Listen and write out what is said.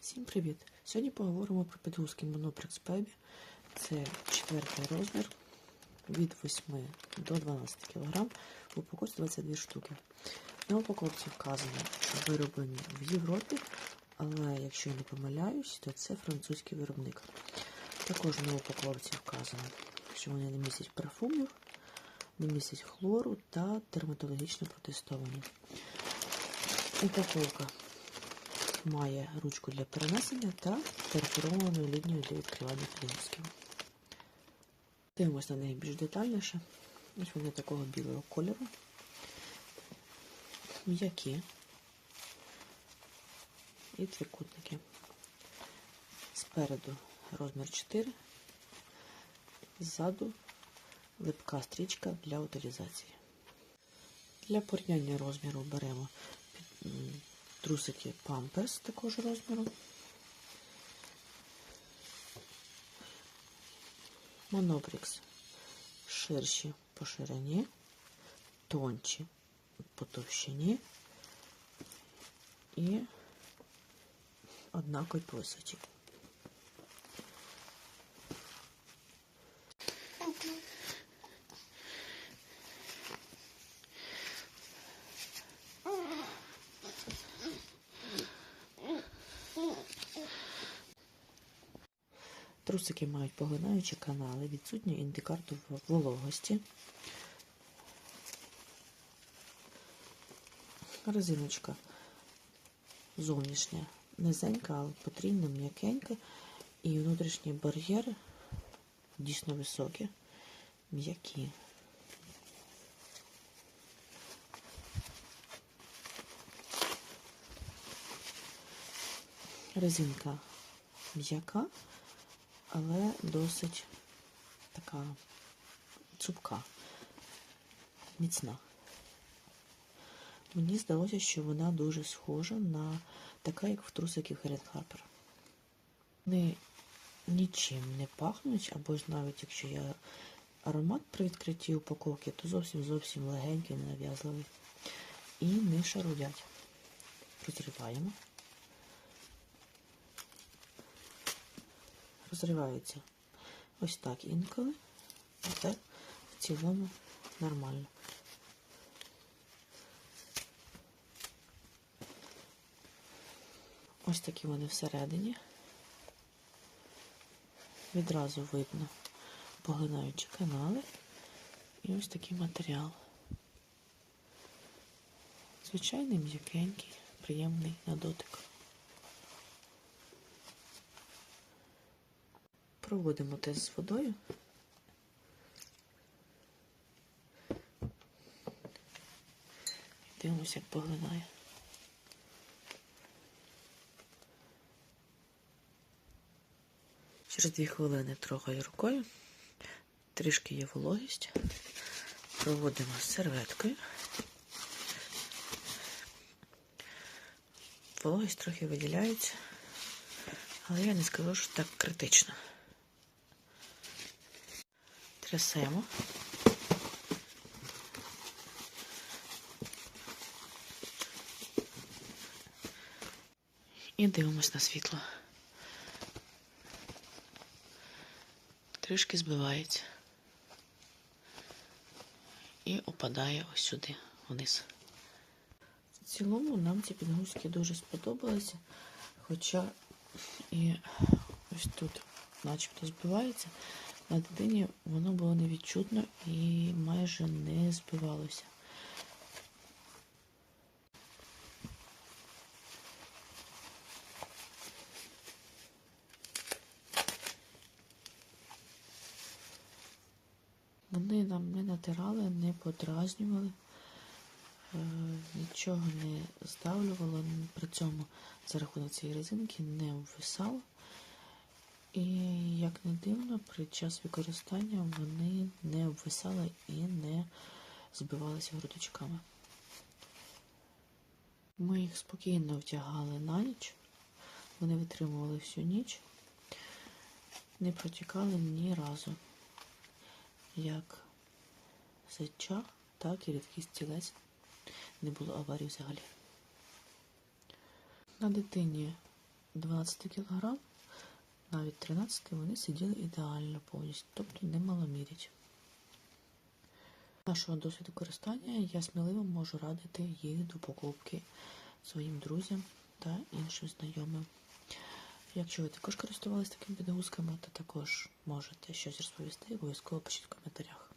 Всім привіт! Сьогодні поговоримо про підгузки Monoprex Baby. Це четвертий розмір від 8 до 12 кг. В упаковці 22 штуки. На упаковці вказано, що вироблені в Європі, але якщо я не помиляюсь, то це французький виробник. Також на упаковці вказано, що вони не містять парфумів, не містять хлору та терматологічно протестовані. Упаковка має ручку для перенесення та перфоровану лінію для відкривання підгузків. Дивимось на неї більш детальніше. Ось вони такого білого кольору. М'які і трикутники. Спереду розмір 4, ззаду липка стрічка для утилізації. Для порівняння розміру беремо трусики памперс також розміру. Монопрікс ширші по ширині, тонші по товщині і однакові по висоті. Трусики мають поглинаючі канали, відсутній індикатор вологості. Резиночка зовнішня низенька, але потрібна, м'якенька. І внутрішні бар'єри дійсно високі, м'які. Резинка м'яка, але досить така цупка, міцна. Мені здалося, що вона дуже схожа на така, як в трусиків Хелен Харпер. Вони нічим не пахнуть, або ж навіть якщо я аромат при відкритті упаковки, то зовсім зовсім легенький, ненав'язливий. І не шарудять. Розриваємо. Розриваються ось так інколи, а так в цілому нормально. Ось такі вони всередині. Відразу видно поглинаючі канали і ось такий матеріал. Звичайний м'якенький, приємний на дотик. Проводимо тест з водою. Дивимося, як поглинає. Через дві хвилини трогаю рукою. Трішки є вологість. Проводимо серветкою. Вологість трохи виділяється, але я не скажу, що так критично. Трясемо. І дивимось на світло. Трішки збивається. І опадає ось сюди, вниз. В цілому нам ці підгузки дуже сподобалися, хоча і ось тут начебто збивається. На дитині воно було невідчутно і майже не збивалося. Вони нам не натирали, не подразнювали, е, нічого не здавлювало, при цьому за рахунок цієї резинки не обвисало. І, як не дивно, при час використання вони не обвисали і не збивалися грудочками. Ми їх спокійно вдягали на ніч, вони витримували всю ніч, не протікали ні разу як сеча, так і рідкий стілець. Не було аварії взагалі. На дитині 12 кг, навіть 13 вони сиділи ідеально повністю, тобто не маломірять. Нашого досвіду користання я сміливо можу радити їх до покупки своїм друзям та іншим знайомим. Якщо ви також користувалися такими підгузками, то також можете щось розповісти, обов'язково пишіть в коментарях.